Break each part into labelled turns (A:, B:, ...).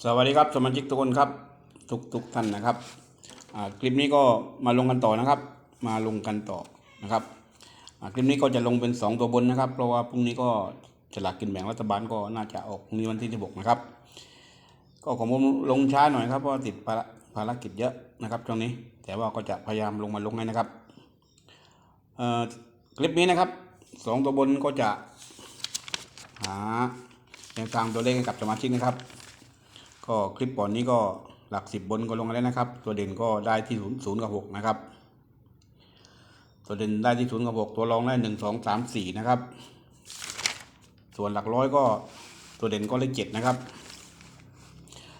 A: สวัสดีครับสมาชิกทุกคนครับทุกทุกท่านนะครับคลิปนี้ก็มาลงกันต่อนะครับ มาลงกันต่อนะครับคลิปนี้ก็จะลงเป็น 2 ตัวบนนะครับ เพราะว่าพรุ่งนี้ก็ฉลากกินแบ่งรัฐบาลก็น่าจะออกพรุ่งนี้วันที่16นะครับ ก็ของผมลงช้าหน่อยครับเพราะติดภารกิจเยอะนะครับช่วงนี้ แต่ว่าก็จะพยายามลงมาลงให้นะครับเอ่อคลิปนี้นะครับสองตัวบนก็จะหาแนวทางตัวเลขให้กับสมาชิกนะครับ ก็คลิปก่อนนี้ก็หลักสิบบนก็ลงแล้วนะครับ ตัวเด่นก็ได้ที่ศูนย์ศูนย์กับหกนะครับ ตัวเด่นได้ที่ศูนย์กับหกตัวรองได้หนึ่งสองสามสี่นะครับ ส่วนหลักร้อยก็ตัวเด่นก็เลขเจ็ดนะครับ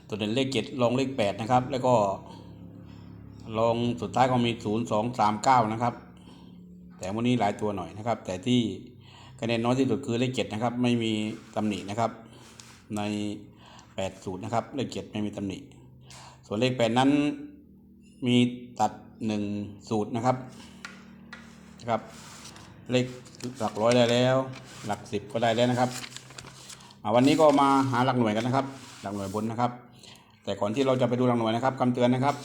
A: ตัวเด่นเลขเจ็ดรองเลขแปดนะครับ แล้วก็รองสุดท้ายก็มีศูนย์สองสามเก้านะครับแต่วันนี้หลายตัวหน่อยนะครับ แต่ที่คะแนนน้อยที่สุดคือเลขเจ็ดนะครับ ไม่มีตำหนินะครับ ใน แปดสูตรนะครับ เลขเจ็ดไม่มีตำหนิ ส่วนเลขแปดนั้นมีตัดหนึ่งสูตรนะครับนะครับ เลขหลักร้อยได้แล้ว หลักสิบก็ได้แล้วนะครับวันนี้ก็มาหาหลักหน่วยกันนะครับ หลักหน่วยบนนะครับ แต่ก่อนที่เราจะไปดูหลักหน่วยนะครับคำเตือนนะครับ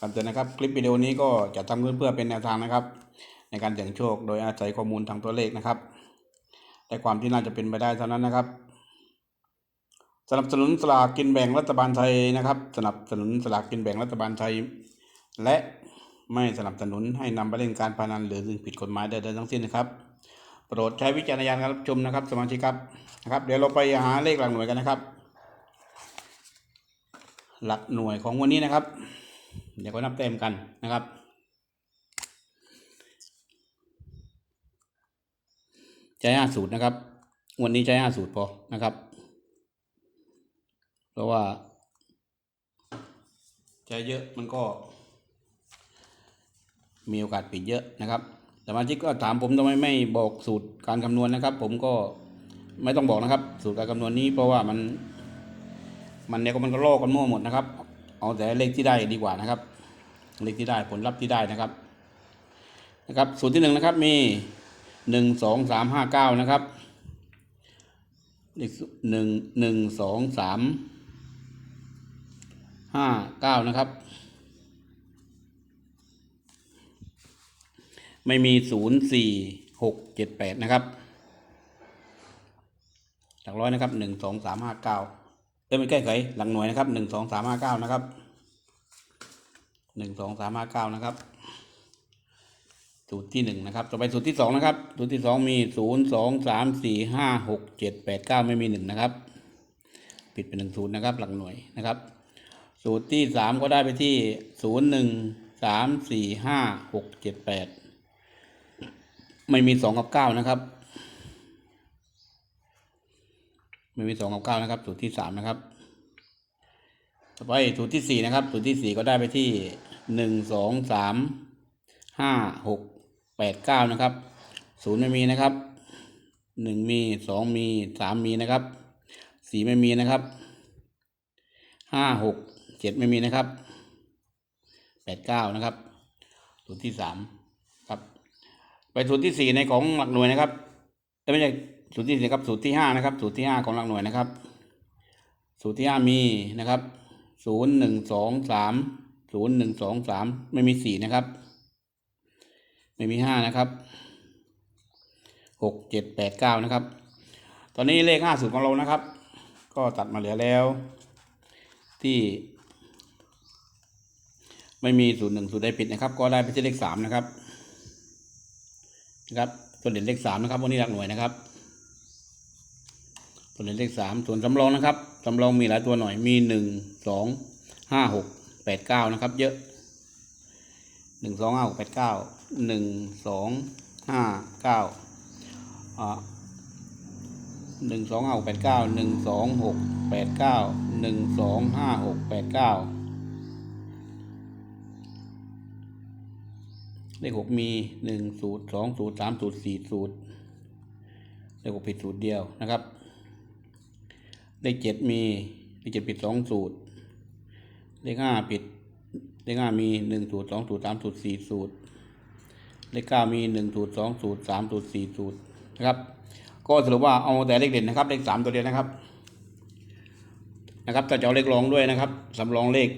A: คำเตือนนะครับ คลิปวิดีโอนี้ก็จะทำขึ้นเพื่อเป็นแนวทางนะครับ ในการเสี่ยงโชค โดยอาศัยข้อมูลทางตัวเลขนะครับ แต่ความที่น่าจะเป็นไปได้เท่านั้นนะครับ สนับสนุนสลากกินแบ่งรัฐบาลไทยนะครับ สนับสนุนสลากกินแบ่งรัฐบาลไทย และไม่สนับสนุนให้นำไปเล่นการพนันหรือสิ่งผิดกฎหมายใดๆทั้งสิ้นนะครับ โปรดใช้วิจารณญาณการรับชมนะครับ สมาชิกครับนะครับ เดี๋ยวเราไปหาเลขหลักหน่วยกันนะครับ หลักหน่วยของวันนี้นะครับ เดี๋ยวก็นับเต็มกันนะครับใช้ห้าสูตรนะครับ วันนี้ใช้ห้าสูตรพอนะครับ เพราะว่าใช้เยอะมันก็ มีโอกาสผิดเยอะนะครับสมาชิกก็ถามผมทำไมไม่บอกสูตรการคำนวณนะครับ ผมก็ไม่ต้องบอกนะครับ สูตรการคำนวณนี้เพราะว่ามัน มันเนี่ยก็มันก็ลอกกันมั่วหมดนะครับ เอาแต่เลขที่ได้ดีกว่านะครับ เลขที่ได้ผลลัพธ์ที่ได้นะครับ นะครับ สูตรที่หนึ่งนะครับ มีหนึ่งสองสามห้าเก้านะครับหนึ่งหนึ่งสองสาม ห้าเก้านะครับ ไม่มีศูนย์สี่หกเจ็ดแปดนะครับหลักร้อยนะครับหนึ่งสองสามห้าเก้าเอ้ยไม่แก้ไขหลังหน่วยนะครับหนึ่งสองสามห้าเก้านะครับหนึ่งสองสามห้าเก้านะครับ สูตรที่หนึ่งนะครับ ต่อไปสูตรที่สองนะครับ สูตรที่สองมีศูนย์สองสามสี่ห้าหกเจ็ดแปดเก้าไม่มีหนึ่งนะครับผิดเป็นหนึ่งศูนย์นะครับ หลักหน่วยนะครับ สูตรที่สามก็ได้ไปที่ศูนย์หนึ่งสามสี่ห้าหกเจ็ดแปดไม่มีสองกับเก้านะครับ ไม่มีสองกับเก้านะครับ สูตรที่สามนะครับ ต่อไปสูตรที่สี่นะครับ สูตรที่สี่ก็ได้ไปที่หนึ่งสองสามห้าหกแปดเก้านะครับศูนย์ไม่มีนะครับหนึ่งมีสองมีสามมีนะครับสี่ไม่มีนะครับห้าหก เจ็ดไม่มีนะครับแปดเก้านะครับสูตรที่สามครับ ไปสูตรที่สี่ในของหลักหน่วยนะครับไม่ใช่สูตรที่สี่ครับสูตรที่ห้านะครับ สูตรที่ห้าของหลักหน่วยนะครับ สูตรที่ห้ามีนะครับศูนย์หนึ่งสองสามศูนย์หนึ่งสองสามไม่มีสี่นะครับ ไม่มีห้านะครับหกเจ็ดแปดเก้านะครับ ตอนนี้เลขห้าสูตรของเรานะครับ ก็ตัดมาเหลือแล้ว ที่ ไม่มีศูนย์หนึ่งศูนย์ใดผิดนะครับ ก็ได้ไปที่เลขสามนะครับนะครับ ส่วนเด่นเลขสามนะครับวันนี้หลักหน่วยนะครับ ส่วนเด่นเลขสามส่วนสำรองนะครับสำรองมีหลายตัวหน่อยมีหนึ่งสองห้าหกแปดเก้านะครับ เยอะหนึ่งสองห้าหกแปดเก้าหนึ่งสองห้าเก้าอ่าหนึ่งสองห้าหกแปดเก้าหนึ่งสองหกแปดเก้าหนึ่งสองห้าหกแปดเก้า เลขหกมีหนึ่งสูตรสองสูตรสามสูตรสี่สูตรเลขหกผิดสูตรเดียวนะครับ เลขเจ็ดมีเลขเจ็ดผิดสองสูตร เลขห้าผิด เลขห้ามีหนึ่งสูตรสองสูตรสามสูตรสี่สูตร เลขเก้ามีหนึ่งสูตรสองสูตรสามสูตรสี่สูตรนะครับ ก็สรุปว่าเอาแต่เลขเด่นนะครับ เลขสามตัวเดียวนะครับ นะครับถ้าจะเอาเลขรองด้วยนะครับสำรองเลข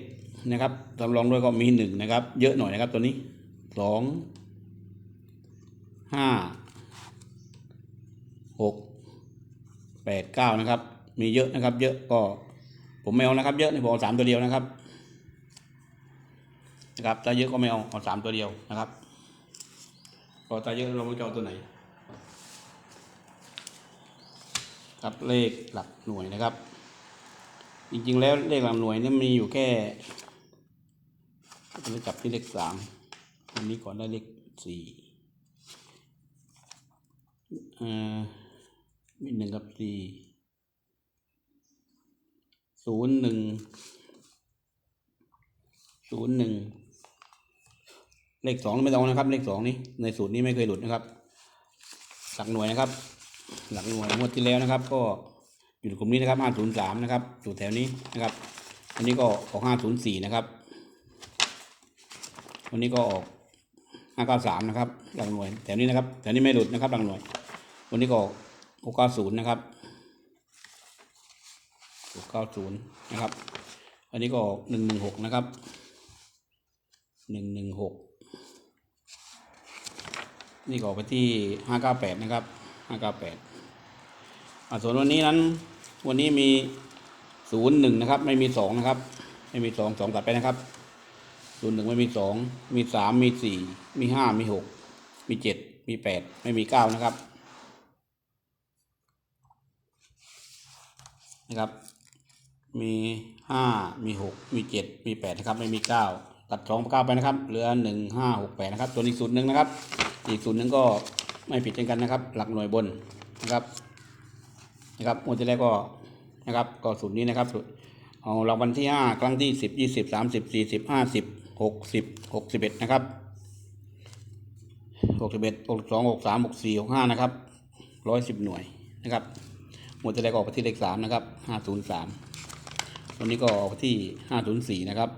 A: นะครับสำรองด้วยก็มีหนึ่งนะครับ เยอะหน่อยนะครับตัวนี้ สองห้าหกแปดเก้านะครับ มีเยอะนะครับ เยอะก็ผมไม่เอานะครับ เยอะนี่ผมเอาสามตัวเดียวนะครับนะครับถ้าเยอะก็ไม่เอาเอาสามตัวเดียวนะครับก็ถ้าเยอะเราไม่จะเอาตัวไหน ครับเลขหลักหน่วยนะครับ จริงๆแล้วเลขหลักหน่วยนี่มีอยู่แค่เราจับที่เลขสาม อันนี้ก่อนได้เลขสี่เอ่อมีหนึ่งกับสี่ศูนย์หนึ่งศูนย์หนึ่งเลขสองไม่ต้องนะครับ เลขสองนี้ในสูตรนี้ไม่เคยหลุดนะครับ หลักหน่วยนะครับ หลักหน่วยงวดที่แล้วนะครับ ก็อยู่กลุ่มนี้นะครับ503นย์สามนะครับอยู่แถวนี้นะครับ อันนี้ก็ออก504นะครับ วันนี้ก็ออก 593นะครับหลักหน่วยแถวนี้นะครับแถวนี้ไม่หลุดนะครับหลักหน่วย วันนี้ก็ออก690นย์นะครับ690นย์นะครับ อันนี้ก็ออก116นะครับ116นี่งหก็ออกไปที่ห้าเก้าแปดนะครับห้าเก้าแปดส่วนวันนี้นั้น วันนี้มีศูนย์หนึ่งนะครับ ไม่มีสองนะครับ ไม่มีสองสองตัดไปนะครับ ศูนย์หนึ่งไม่มีสองมีสามมีสี่มีห้ามีหกมีเจ็ดมีแปดไม่มีเก้านะครับนะครับ มีห้ามีหกมีเจ็ดมีแปดนะครับ ไม่มีเก้าตัดสองเก้าไปนะครับ เหลือหนึ่งห้าหกแปดนะครับ ตัวนี้ศูนย์หนึ่งนะครับ อีกศูนย์หนึ่งก็ไม่ผิดเช่นกันนะครับ หลักหน่วยบนนะครับนะครับงวดที่แล้วก็นะครับ ก็ศูนย์นี้นะครับสูตรเอารางวัลที่ห้าครั้งที่สิบยี่สิบสามสิบสี่สิบห้าสิบ หกสิบหกสิบเอ็ดนะครับหกสิบเอ็ดหกสองหกสามหกสี่หกห้านะครับร้อยสิบหน่วยนะครับงวดที่แล้วก็ออกไปที่เลขสามนะครับห้าศูนย์สามวันนี้ก็ออกไปที่ห้าศูนย์สี่นะครับ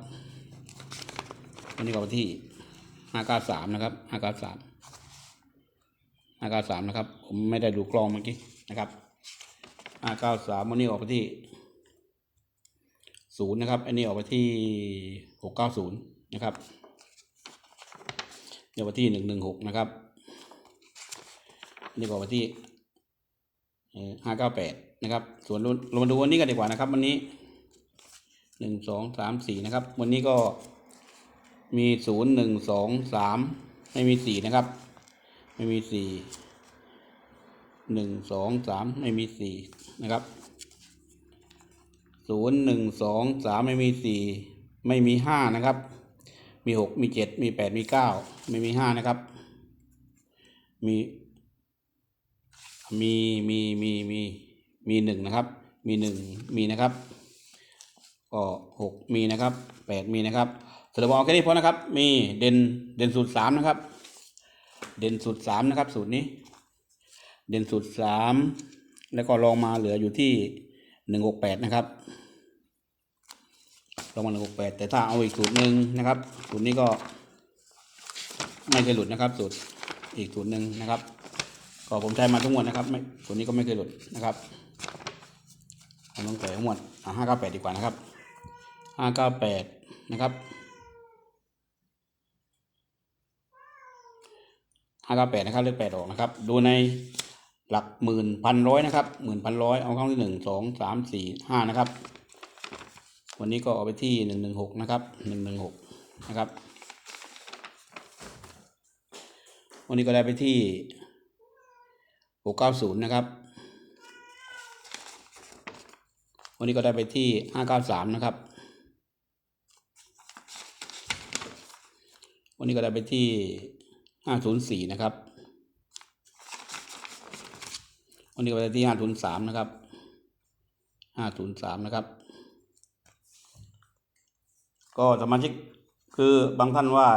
A: วันนี้ก็ออกไปที่ห้าเก้าสามนะครับห้าเก้าสามห้าเก้าสามนะครับ ผมไม่ได้ดูกล้องเมื่อกี้นะครับห้าเก้าสามวันนี้ออกไปที่ศูนย์นะครับ อันนี้ออกไปที่หกเก้าศูนย์ นะครับเดี๋ยวไปที่หนึ่งหนึ่งหกนะครับนี่ก็ออกไปที่ห้าเก้าแปดนะครับ ส่วนเรามาดูวันนี้กันดีกว่านะครับ วันนี้หนึ่งสองสามสี่นะครับ วันนี้ก็มีศูนย์หนึ่งสองสามไม่มีสี่นะครับ ไม่มีสี่หนึ่งสองสามไม่มีสี่นะครับศูนย์หนึ่งสองสามไม่มีสี่ไม่มีห้านะครับ มีหกมีเจ็ดมีแปดมีเก้าไม่มีห้านะครับ มี มีมีมีมีมีหนึ่งนะครับ มีหนึ่งมีนะครับ ก็หกมีนะครับแปดมีนะครับสรุปเอาแค่นี้พอนะครับ มีเด่นเด่นสูตรสามนะครับ เด่นสูตรสามนะครับ สูตรนี้ เด่นสูตรสามแล้วก็ลองมาเหลืออยู่ที่หนึ่งหกแปดนะครับ ลองมาหนึ่งหกแปดแต่ถ้าเอาอีกสูตรหนึ่งนะครับสูตรนี้ก็ไม่เคยหลุดนะครับ สูตรอีกสูตรหนึ่งนะครับ ก็ผมใช้มาทั้งหมดนะครับไม่สูตรนี้ก็ไม่เคยหลุดนะครับผมต้องใส่ทั้งหมดห้าเก้าแปดดีกว่านะครับห้าเก้าแปดนะครับห้าเก้าแปดนะครับเลขแปดออกนะครับ ดูในหลักหมื่นพันร้อยนะครับหมื่นพันร้อยเอาครั้งที่หนึ่งสองสามสี่ห้านะครับ วันนี้ก็เอาไปที่หนึ่งหนึ่งหกนะครับหนึ่งหนึ่งหกนะครับ วันนี้ก็ได้ไปที่หกเก้าศูนย์นะครับ วันนี้ก็ได้ไปที่ห้าเก้าสามนะครับ วันนี้ก็ได้ไปที่ห้าศูนย์สี่นะครับ วันนี้ก็ได้ที่ห้าศูนย์สามนะครับห้าศูนย์สามนะครับ ก็สมาชิกคือบางท่านว่า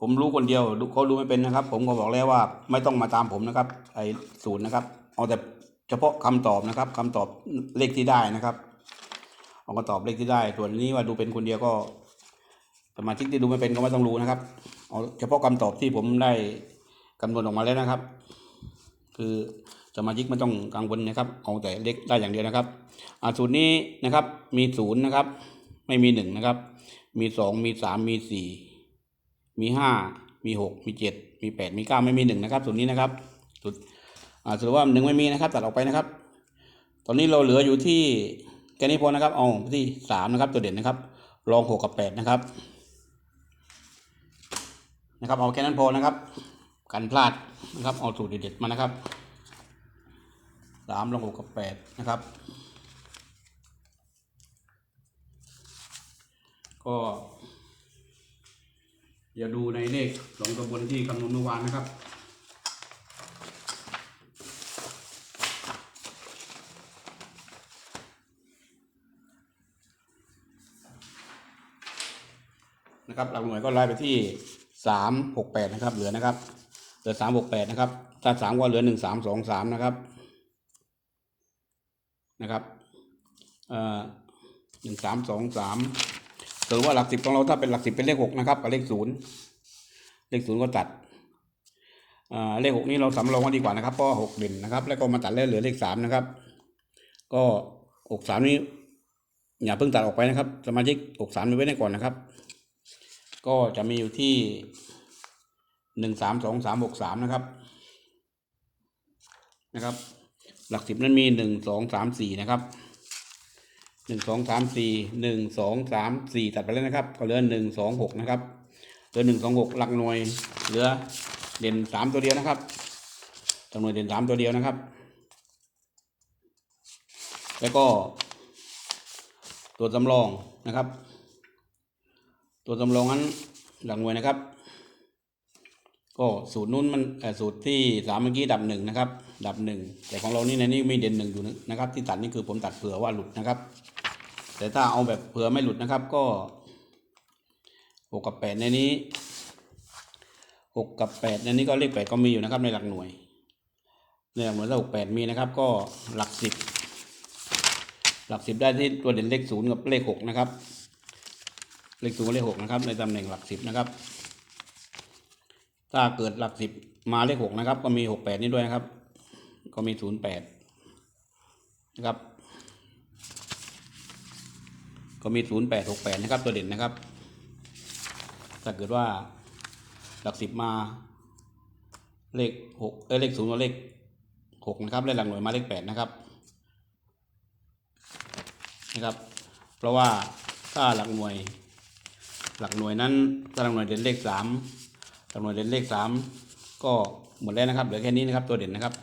A: ผมรู้คนเดียวเขารู้ไม่เป็นนะครับ ผมก็บอกแล้วว่าไม่ต้องมาตามผมนะครับ ไอ้ศูนย์นะครับ เอาแต่เฉพาะคำตอบนะครับคำตอบเลขที่ได้นะครับเอาคำตอบเลขที่ได้ ส่วนนี้ว่าดูเป็นคนเดียวก็สมาชิกที่ดูไม่เป็นก็ไม่ต้องรู้นะครับ เอาเฉพาะคำตอบที่ผมได้คำนวณออกมาแล้วนะครับ คือสมาชิกไม่ต้องกังวลนะครับเอาแต่เลขได้อย่างเดียวนะครับ อ่าสูตรนี้นะครับมีศูนย์นะครับ ไม่มีหนึ่งนะครับ มีสองมีสามมีสี่มีห้ามีหกมีเจ็ดมีแปดมีเก้าไม่มีหนึ่งนะครับสูตรนี้นะครับสูตรอ่าสรุปว่าหนึ่งไม่มีนะครับ ตัดออกไปนะครับ ตอนนี้เราเหลืออยู่ที่แค่นี้พอนะครับเอาที่สามนะครับตัวเด่นนะครับรองหกกับแปดนะครับนะครับเอาแค่นั้นพอนะครับกันพลาดนะครับเอาสูตรเด็ดๆมานะครับสามลงหกกับแปดนะครับ ก็อย่าดูในเลขสองตัวบนที่คำนวณเมื่อวานนะครับ นะครับหลักหน่วยก็ไล่ไปที่สามหกแปดนะครับ เหลือนะครับ เหลือสามหกแปดนะครับ ถ้าสามก็เหลือหนึ่งสามสองสามนะครับ นะครับ เอ่อหนึ่งสามสองสาม ถือว่าหลักสิบของเราถ้าเป็นหลักสิบเป็นเลขหกนะครับกับเลขศูนย์เลขศูนย์ก็ตัดเลขหกนี้เราสำรองไว้ดีกว่านะครับเพราะหกเด่นนะครับ แล้วก็มาตัดแล้วเหลือเลขสามนะครับ ก็หกสามนี้อย่าเพิ่งตัดออกไปนะครับ สมาชิกหกสามไว้ได้ก่อนนะครับ ก็จะมีอยู่ที่หนึ่งสามสองสามหกสามนะครับ นะครับ หลักสิบนั้นมีหนึ่งสองสามสี่นะครับ หนึ่งสองสามสี่หนึ่งสองสามสี่ตัดไปแล้วนะครับ ก็เหลือหนึ่งสองหกนะครับเหลือหนึ่งสองหกหลักหน่วย เหลือเด่นสามตัวเดียวนะครับจำนวนเด่นสามตัวเดียวนะครับ แล้วก็ ตัวจำลองนะครับ ตัวจำลองนั้นหลักหน่วยนะครับ ก็สูตรนู้นมันสูตรที่สามเมื่อกี้ดับหนึ่งนะครับ ดับหนึ่งแต่ของเรานี่ในนี้มีเด่นหนึ่งอยู่นะครับ ที่ตัดนี่คือผมตัดเผื่อว่าหลุดนะครับ แต่ถ้าเอาแบบเผื่อไม่หลุดนะครับ ก็หกกับแปดในนี้หกกับแปดในนี้ก็เลขแปดก็มีอยู่นะครับ ในหลักหน่วยในหลักหน่วยถ้าหกแปดมีนะครับ ก็หลักสิบหลักสิบได้ที่ตัวเด่นเลขศูนย์กับเลขหกนะครับ เลขศูนย์กับเลขหกนะครับ ในตำแหน่งหลักสิบนะครับ ถ้าเกิดหลักสิบมาเลขหกนะครับ ก็มีหกแปดนี่ด้วยนะครับ ก็มีศูนย์แปดนะครับ ก็มีศูนย์แปดหกแปดนะครับ ตัวเด่นนะครับ ถ้าเกิดว่าหลักสิบมาเลขหกเอ้ยเลขศูนย์มาเลขหกนะครับเลขหลักหน่วยมาเลขแปดนะครับนะครับ เพราะว่าถ้าหลักหน่วย หลักหน่วยนั้นถ้าหลักหน่วยเด่นเลขสาม จำนวนเด่นเลขสามก็หมดแล้วนะครับเหลือแค่นี้นะครับตัวเด่นนะครับ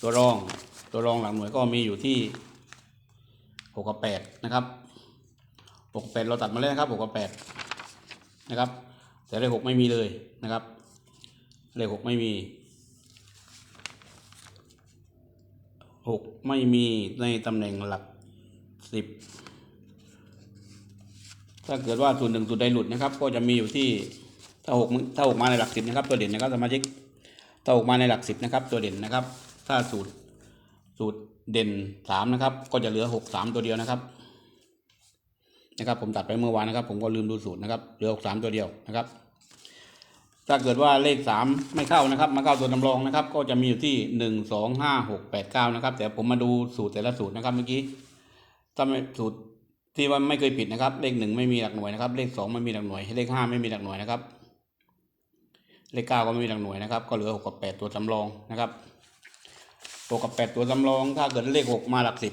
A: ตัวรองตัวรองหลังหน่วยก็มีอยู่ที่หกกับแปดนะครับหกกับแปดเราตัดมาแล้วนะครับหกกับแปดนะครับ แต่เลขหกไม่มีเลยนะครับ เลขหกไม่มีหกไม่มีในตำแหน่งหลักสิบถ้าเกิดว่าส่วนหนึ่งส่วนใดหลุดนะครับ ก็จะมีอยู่ที่ ถ้าหกถ้าหกมาในหลักสิบนะครับ ตัวเด่นนะครับสมาชิกถ้าหกมาในหลักสิบนะครับ ตัวเด่นนะครับ ถ้าสูตรสูตรเด่นสามนะครับ ก็จะเหลือหกสามตัวเดียวนะครับนะครับ ผมตัดไปเมื่อวานนะครับ ผมก็ลืมดูสูตรนะครับเหลือหกสามตัวเดียวนะครับ ถ้าเกิดว่าเลขสามไม่เข้านะครับ มาเข้าตัวจำลองนะครับ ก็จะมีอยู่ที่หนึ่งสองห้าหกแปดเก้านะครับ แต่ผมมาดูสูตรแต่ละสูตรนะครับเมื่อกี้ถ้าสูตรที่ว่าไม่เคยผิดนะครับ เลขหนึ่งไม่มีหลักหน่วยนะครับ เลขสองไม่มีหลักหน่วย เลขห้าไม่มีหลักหน่วยนะครับ เลขเก้าก็ไม่มีหลักหน่วยนะครับ ก็เหลือหกกับแปดตัวจำลองนะครับหกกับแปดตัวจำลอง ถ้าเกิดเลขหกมาหลักสิบ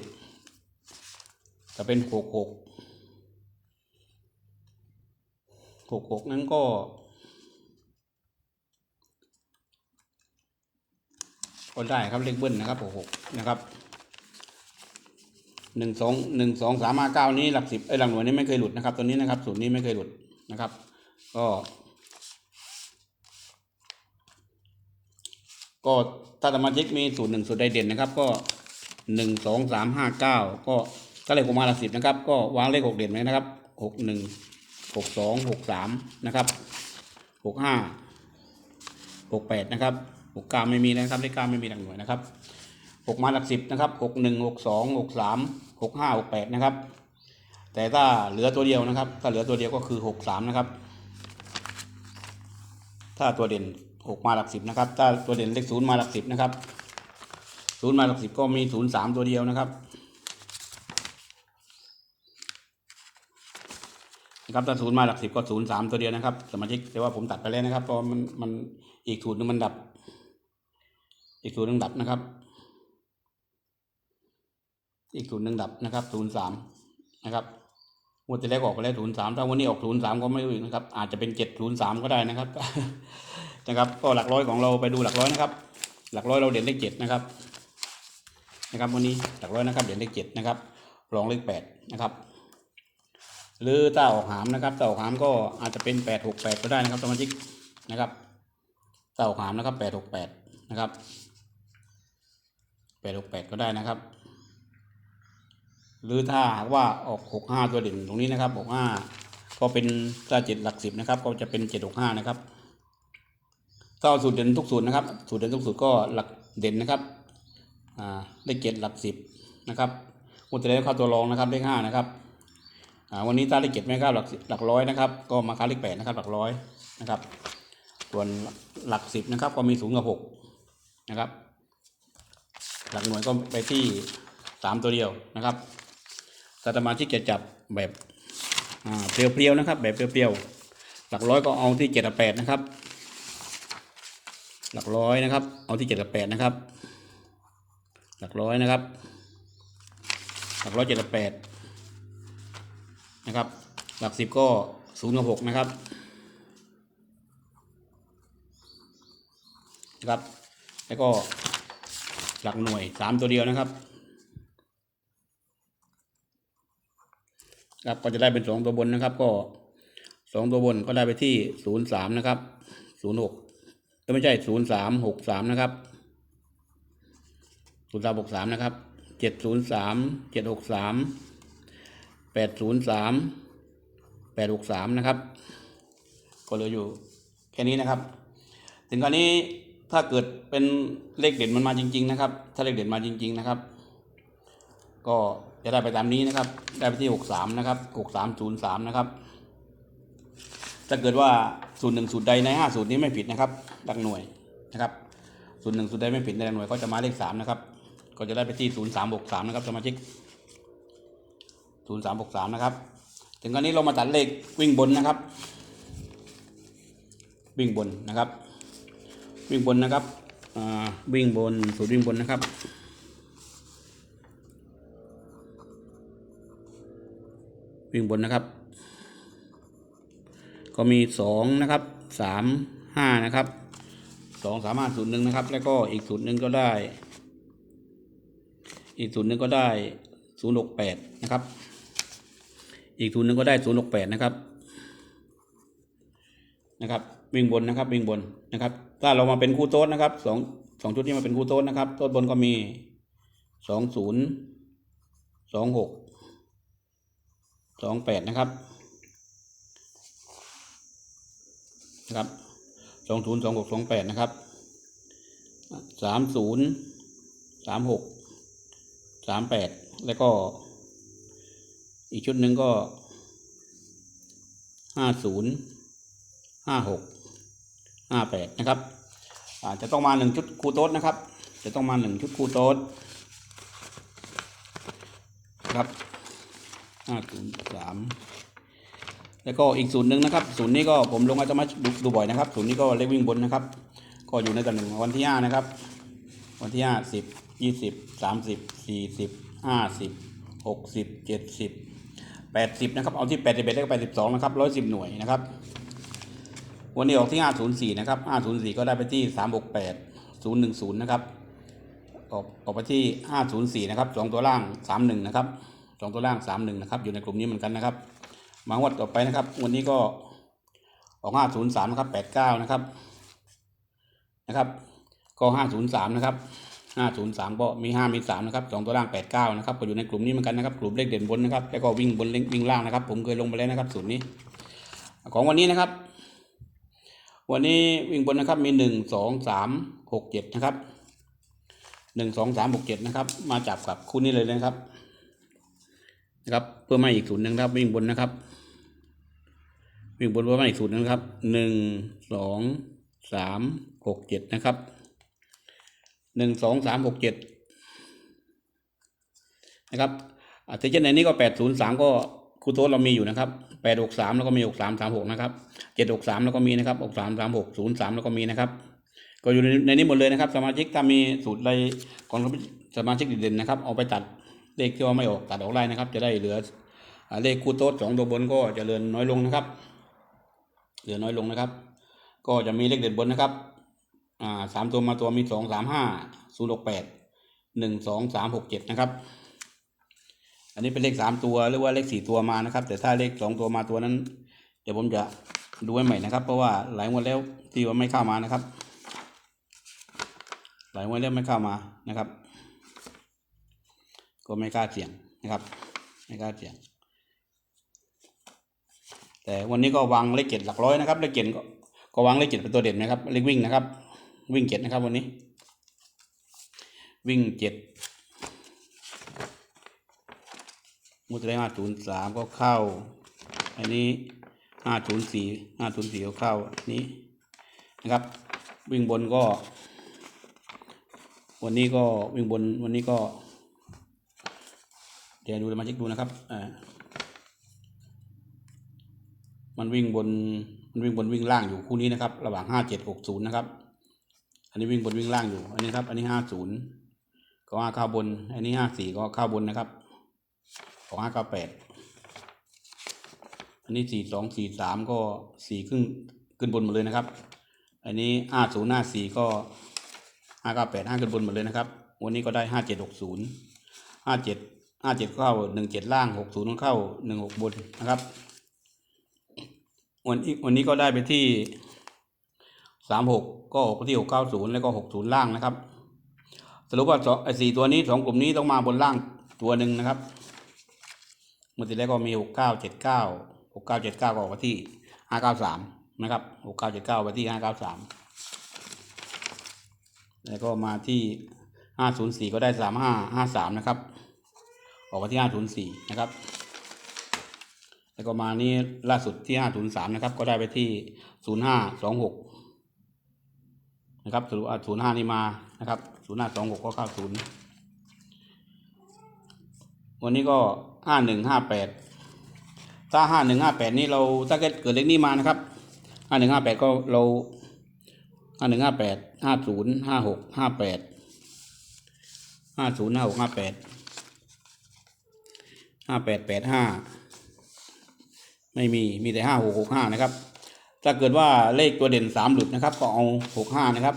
A: จะเป็นหกหกหกหกนั้นก็ก็ได้ครับเลขเบิ้ลนะครับหกหกนะครับหนึ่งสองหนึ่งสองสามห้าเก้านี้หลักสิบไอ้หลักหน่วยนี้ไม่เคยหลุดนะครับ ตัวนี้นะครับสูตรนี้ไม่เคยหลุดนะครับ ก็ ก็ถ้าสมาชิกมีสูตรหนึ่งสูตรใดเด่นนะครับ ก็หนึ่งสองสามห้าเก้าก็ถ้าเลขออกมาหลักสิบนะครับ ก็วางเลขหกเด่นไว้นะครับหกหนึ่งหกสองหกสามนะครับหกห้าหกแปดนะครับหกเก้าไม่มีนะครับเลขเก้าไม่มีหลักหน่วยนะครับหกมาหลักสิบนะครับหกหนึ่งหกสองหกสามหกห้าหกแปดนะครับ แต่ถ้าเหลือตัวเดียวนะครับ ถ้าเหลือตัวเดียวก็คือหกสามนะครับ ถ้าตัวเด่น หกมาหลักสิบนะครับ ถ้าตัวเด่นเลขศูนย์มาหลักสิบนะครับศูนย์มาหลักสิบก็มีศูนย์สามตัวเดียวนะครับนะครับถ้าศูนย์มาหลักสิบก็ศูนย์สามตัวเดียวนะครับสมาชิกแต่ว่าผมตัดไปแล้วนะครับเพราะมันมันอีกสูตรหนึงมันดับ อีกสูตรหนึงดับนะครับ อีกสูตรหนึ่งดับนะครับศูนย์สามนะครับงวดที่แล้วออกไปแล้วศูนย์สามถ้าวันนี้ออกศูนย์สามก็ไม่รู้อีกนะครับ อาจจะเป็นเจ็ดศูนย์สามก็ได้นะครับ นะครับก็หลักร้อยของเราไปดูหลักร้อยนะครับ หลักร้อยเราเด่นเลขเจ็ดนะครับนะครับวันนี้หลักร้อยนะครับเด่นเลขเจ็ดนะครับรองเลขแปดนะครับหรือถ้าออกหามนะครับถ้าออกหามก็อาจจะเป็นแปดหกแปดก็ได้นะครับสมาชิกนะครับถ้าออกหามนะครับแปดหกแปดนะครับแปดหกแปดก็ได้นะครับ หรือถ้าหากว่าออกหกห้าตัวเด่นตรงนี้นะครับหกห้าก็เป็นถ้าเจ็ดหลักสิบนะครับ ก็จะเป็นเจ็ดหกห้านะครับ ถ้าเอาสูตรเด่นทุกสูตรนะครับ สูตรเด่นทุกสูตรก็หลักเด่นนะครับอ่าได้เจ็ดหลักสิบนะครับอุตรแล้วเข้าตัวรองนะครับเลขห้านะครับอ่าวันนี้ถ้าได้เจ็ดไม่เข้าหลักหลักร้อยนะครับ ก็มาค้าเลขแปดนะครับ หลักร้อยนะครับ ส่วนหลักสิบนะครับ ก็มีศูนย์กับหกนะครับ หลักหน่วยก็ไปที่สามตัวเดียวนะครับถ้าสมาชิกจะจับแบบอ่าเปรียวๆนะครับ แบบเปรียวๆหลักร้อยก็เอาที่เจ็ดแปดนะครับ หลักร้อยนะครับ เอาที่เจ็ดกับแปดนะครับ หลักร้อยนะครับ หลักร้อยเจ็ดกับแปดนะครับ หลักสิบก็ศูนย์กับหกนะครับนะครับ แล้วก็หลักหน่วยสามตัวเดียวนะครับครับก็จะได้เป็นสองตัวบนนะครับ ก็สองตัวบนก็ได้ไปที่ศูนย์สามนะครับศูนย์หก ไม่ใช่ศูนย์สามหกสามนะครับศูนย์สามหกสามนะครับเจ็ดศูนย์สามเจ็ดหกสามแปดศูนย์สามแปดหกสามนะครับ ก็เหลืออยู่แค่นี้นะครับ ถึงคราวนี้ถ้าเกิดเป็นเลขเด่นมันมาจริง ๆ นะครับ ถ้าเลขเด่นมาจริง ๆ นะครับ ก็จะได้ไปตามนี้นะครับ ได้ไปที่หกสามนะครับหกสามศูนย์สามนะครับถ้าเกิดว่าสูตรหนึ่งสูตรใดในห้าสูตรนี้ไม่ผิดนะครับ หลักหน่วยนะครับสูตรหนึ่งสูตรใดไม่ผิดในหลักหน่วยก็จะมาเลขสามนะครับก็จะได้ไปที่ศูนย์สามหกสามนะครับสมาชิกศูนย์สามหกสามนะครับ ถึงคราวนี้เรามาตัดเลขวิ่งบนนะครับ วิ่งบนนะครับ วิ่งบนนะครับวิ่งบนสูตรวิ่งบนนะครับวิ่งบนนะครับ ก็มีสองนะครับสามห้านะครับ สองสามห้าศูนย์หนึ่งนะครับ แล้วก็อีกศูนย์หนึ่งก็ได้ อีกศูนย์หนึ่งก็ได้ศูนย์หกแปดนะครับ อีกศูนย์หนึ่งก็ได้ศูนย์หกแปดนะครับ นะครับ วิ่งบนนะครับ วิ่งบนนะครับ ถ้าเรามาเป็นคู่โต๊ดนะครับสองสองชุดนี้มาเป็นคู่โต๊ดนะครับ โต๊ดบนก็มีสองศูนย์สองหกสองแปดนะครับนะครับ สองศูนย์สองหกสองแปดนะครับสามศูนย์สามหกสามแปดแล้วก็ อีกชุดหนึ่งก็ห้าศูนย์ห้าหกห้าแปดนะครับอาจจะต้องมาหนึ่งชุดคูโต๊ดนะครับ จะต้องมาหนึ่งชุดคูโต๊ดนะครับห้าศูนย์สาม แล้วก็อีกศูนย์หนึ่งนะครับศูนย์นี้ก็ผมลงอาจะมาดูดูบ่อยนะครับศูนย์นี้ก็เลขวิ่งบนนะครับ ก็อยู่ในตำแหน่งวันที่ห้านะครับ วันที่ห้าสิบยี่สิบสามสิบสี่สิบห้าสิบหกสิบเจ็ดสิบแปดสิบนะครับเอาที่แปดสิบเอ็ดแล้วก็แปดสิบสองนะครับร้อยสิบหน่วยนะครับ วันนี้ออกที่ห้าศูนย์สี่นะครับห้าศูนย์สี่ก็ได้ไปที่สามหกแปดศูนย์หนึ่งศูนย์นะครับออกออกไปที่ห้าศูนย์สี่นะครับสองตัวล่างสามหนึ่งนะครับสองตัวล่างสามหนึ่งนะครับ อยู่ในกลุ่มนี้เหมือนกันนะครับ มางวดต่อไปนะครับ วันนี้ก็ออกห้าศูนย์สามนะครับแปดเก้านะครับ นะครับ ก็ห้าศูนย์สามนะครับห้าศูนย์สามก็มีห้ามีสามนะครับสองตัวล่างแปดเก้านะครับ ก็อยู่ในกลุ่มนี้เหมือนกันนะครับ กลุ่มเลขเด่นบนนะครับ แล้วก็วิ่งบนวิ่งล่างนะครับ ผมเคยลงไปแล้วนะครับสูตรนี้ ของวันนี้นะครับ วันนี้วิ่งบนนะครับ มีหนึ่งสองสามหกเจ็ดนะครับหนึ่งสองสามหกเจ็ดนะครับ มาจับกับคู่นี้เลยนะครับ นะครับ เพื่อมาอีกศูนย์หนึ่งนะครับ วิ่งบนนะครับ วิ่งบนเพื่อมาอีกศูนย์หนึงนะครับหนึ่งสองสามหกเจ็ดนะครับหนึ่งสองสามหกเจ็ดนะครับอาที่เช่นในนี้ก็แปดศูนย์สามก็ครูโต๊ะเรามีอยู่นะครับแปดหกสามแล้วก็มีหกสามสามหกนะครับเจ็ดหกสามแล้วก็มีนะครับหกสามสามหกศูนย์สามแล้วก็มีนะครับก็อยู่ในนี้หมดเลยนะครับ สมาชิกถ้ามีสูตรใดของสมาชิกเด่นๆนะครับ เอาไปตัดเลขที่ว่าไม่ออกตัดออกได้นะครับ จะได้เหลือเลขคู่โต๊ดสองตัวบนก็จะเลือน้อยลงนะครับ เหลือน้อยลงนะครับ ก็จะมีเลขเด่นบนนะครับอ่าสามตัวมาตัวมีสองสามห้าศูนย์หกแปดหนึ่งสองสามหกเจ็ดนะครับ อันนี้เป็นเลขสามตัวหรือว่าเลขสี่ตัวมานะครับ แต่ถ้าเลขสองตัวมาตัวนั้น เดี๋ยวผมจะดูให้ใหม่นะครับ เพราะว่าหลายงวดแล้วที่ว่าไม่เข้ามานะครับ หลายงวดแล้วไม่เข้ามานะครับ ก็ไม่กล้าเสี่ยงนะครับ ไม่กล้าเสี่ยง แต่วันนี้ก็วางเลขเจ็ดหลักร้อยนะครับเลขเจ็ดก็วางเลขเจ็ดเป็นตัวเด่นนะครับเลขวิ่งนะครับ วิ่งเจ็ดนะครับวันนี้ วิ่งเจ็ดมุตเรห้าศูนย์สามก็เข้า อันนี้ห้าศูนย์สี่ห้าศูนย์สี่ก็เข้าอันนี้นะครับ วิ่งบนก็ วันนี้ก็วิ่งบนวันนี้ก็ เดี๋ยวดูสมาชิกดูนะครับอ่า มันวิ่งบนมันวิ่งบนวิ่งล่างอยู่คู่นี้นะครับ ระหว่างห้าเจ็ดหกศูนย์นะครับ อันนี้วิ่งบนวิ่งล่างอยู่ อันนี้ครับ อันนี้ห้าศูนย์ก็ห้าข้าบน อันนี้ห้าสี่ก็ข้าบนนะครับของห้าเก้าแปดอันนี้สี่สองสี่สามก็สี่ขึ้นขึ้นบนหมดเลยนะครับ อันนี้ห้าศูนย์ห้าสี่ก็ห้าเก้าแปดห้าขึ้นบนหมดเลยนะครับ วันนี้ก็ได้ห้าเจ็ดหกศูนย์ห้าเจ็ดห้าเจ็ดเข้าหนึ่งเจ็ดล่างหกศูนย์เข้าหนึ่งหกบนนะครับ วันนี้วันนี้ก็ได้ไปที่สามหกก็ออกที่หกเก้าศูนย์แล้วก็หกศูนย์ล่างนะครับ สรุปว่าสองไอ้สี่ตัวนี้สองกลุ่มนี้ต้องมาบนล่างตัวหนึ่งนะครับเมื่อที่แรกก็มีหกเก้าเจ็ดเก้าหกเก้าเจ็ดเก้าก็ออกไปที่ห้าเก้าสามนะครับหกเก้าเจ็ดเก้าไปที่ห้าเก้าสามแล้วก็มาที่ห้าศูนย์สี่ก็ได้สามห้าห้าสามนะครับ ออกไปที่ห้าศูนย์สี่นะครับ แล้วก็มานี่ล่าสุดที่ห้าศูนย์สามนะครับ ก็ได้ไปที่ศูนย์ห้าสองหกนะครับสรุปศูนย์ห้านี่มานะครับศูนย์ห้าสองหกก็เข้าศูนย์วันนี้ก็ห้าหนึ่งห้าแปดถ้าห้าหนึ่งห้าแปดนี่เราถ้าเกิดเกิดเลขนี้มานะครับห้าหนึ่งห้าแปดก็เราห้าหนึ่งห้าแปดห้าศูนย์ห้าหกห้าแปดห้าศูนย์ห้าหกห้าแปดห้าแปดแปดห้า ไม่มีมีแต่ห้าหกหกห้านะครับ ถ้าเกิดว่าเลขตัวเด่นสามหลุดนะครับ ก็เอาหกห้านะครับ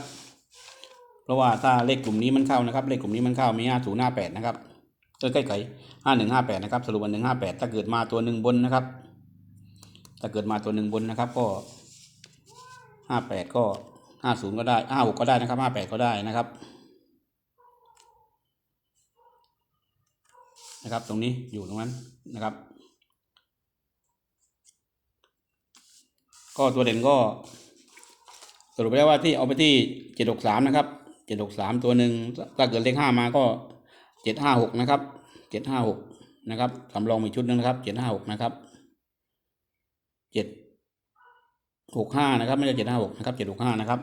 A: เพราะว่าถ้าเลขกลุ่มนี้มันเข้านะครับ เลขกลุ่มนี้มันเข้ามีห้าศูนย์ห้าแปดนะครับก็ใกล้ไก่ห้าหนึ่งห้าแปดนะครับ สรุปวันหนึ่งห้าแปดถ้าเกิดมาตัวหนึ่งบนนะครับ ถ้าเกิดมาตัวหนึ่งบนนะครับ ก็ห้าแปดก็ห้าศูนย์ก็ได้ห้าหกก็ได้นะครับห้าแปดก็ได้นะครับ นะครับ ตรงนี้อยู่ตรงนั้นนะครับ ก็ตัวเด่นก็สรุปไปแล้ว่าที่เอาไปที่เจ็ดหกสามนะครับเจ็ดหกสามตัวหนึ่งถ้าเกิดเลขห้ามาก็เจ็ดห้าหกนะครับเจ็ดห้าหกนะครับสำรองมีชุดหนึงนะครับเจ็ดห้าหกนะครับเจ็ดหกห้านะครับ ไม่ใช่เจ็ดห้าหกนะครับเจ็ดหกห้านะครับ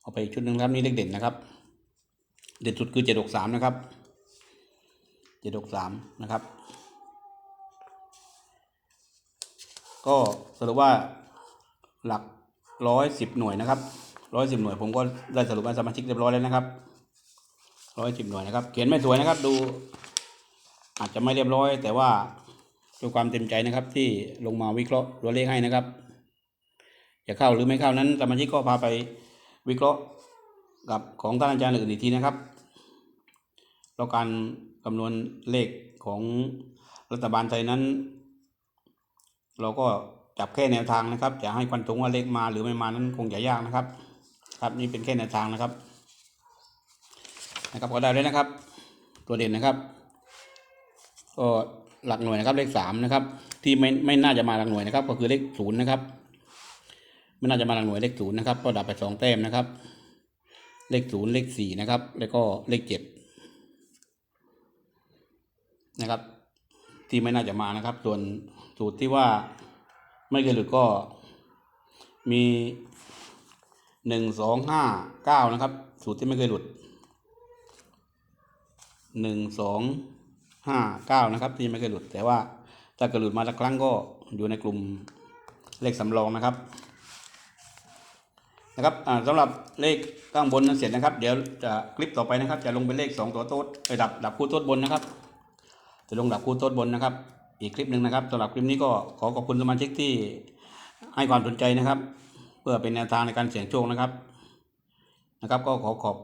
A: เอาไปชุดหนึ่งครับนี่เลขเด่นนะครับ เด่นสุดคือเจ็ดหกสามนะครับเจ็ดหกสามนะครับ ก็สรุปว่าหลักร้อยสิบหน่วยนะครับร้อยสิบหน่วยผมก็ได้สรุปให้สมาชิกเรียบร้อยแล้วนะครับร้อยสิบหน่วยนะครับ เขียนไม่สวยนะครับ ดู อาจจะไม่เรียบร้อย แต่ว่าด้วยความเต็มใจนะครับ ที่ลงมาวิเคราะห์ตัวเลขให้นะครับจะเข้าหรือไม่เข้านั้นสมาชิกก็พาไปวิเคราะห์กับของท่านอาจารย์อื่นอีกทีนะครับแล้วการคำนวณเลขของรัฐบาลไทยนั้น เราก็จับแค่แนวทางนะครับจะให้ควันตรงว่าเลขมาหรือไม่มานั้นคงจะยากนะครับ ครับนี่เป็นแค่แนวทางนะครับ นะครับก็ได้เลยนะครับ ตัวเด่นนะครับ ก็หลักหน่วยนะครับ เลขสามนะครับ ที่ไม่ไม่น่าจะมาหลักหน่วยนะครับ ก็คือเลขศูนย์นะครับไม่น่าจะมาหลักหน่วยเลขศูนย์นะครับ ก็ดับไปสองแต้มนะครับ เลขศูนย์เลขสี่นะครับ แล้วก็เลขเจ็ดนะครับ ที่ไม่น่าจะมานะครับ ส่วนสูตรที่ว่าไม่เคยหลุดก็มีหนึ่งสองห้าเก้านะครับ สูตรที่ไม่เคยหลุดหนึ่งสองห้าเก้านะครับ ที่ไม่เคยหลุด แต่ว่าถ้าเกิดหลุดมาสักครั้งก็อยู่ในกลุ่มเลขสำรองนะครับนะครับอ่าสำหรับเลขข้างบนนั้นเสร็จนะครับ เดี๋ยวจะคลิปต่อไปนะครับ จะลงเป็นเลขสองตัวโต๊ดไปดับดับคู่โต๊ดบนนะครับ จะลงดับคู่โต๊ดบนนะครับ อีกคลิปหนึ่งนะครับสำหรับคลิปนี้ก็ขอขอบคุณสมาชิกที่ให้ความสนใจนะครับ เพื่อเป็นแนวทางในการเสี่ยงโชคนะครับนะครับ ก็ขอขอบ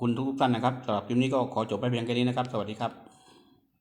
A: คุณทุกท่านนะครับสำหรับคลิปนี้ก็ขอจบไปเพียงแค่นี้นะครับ สวัสดีครับ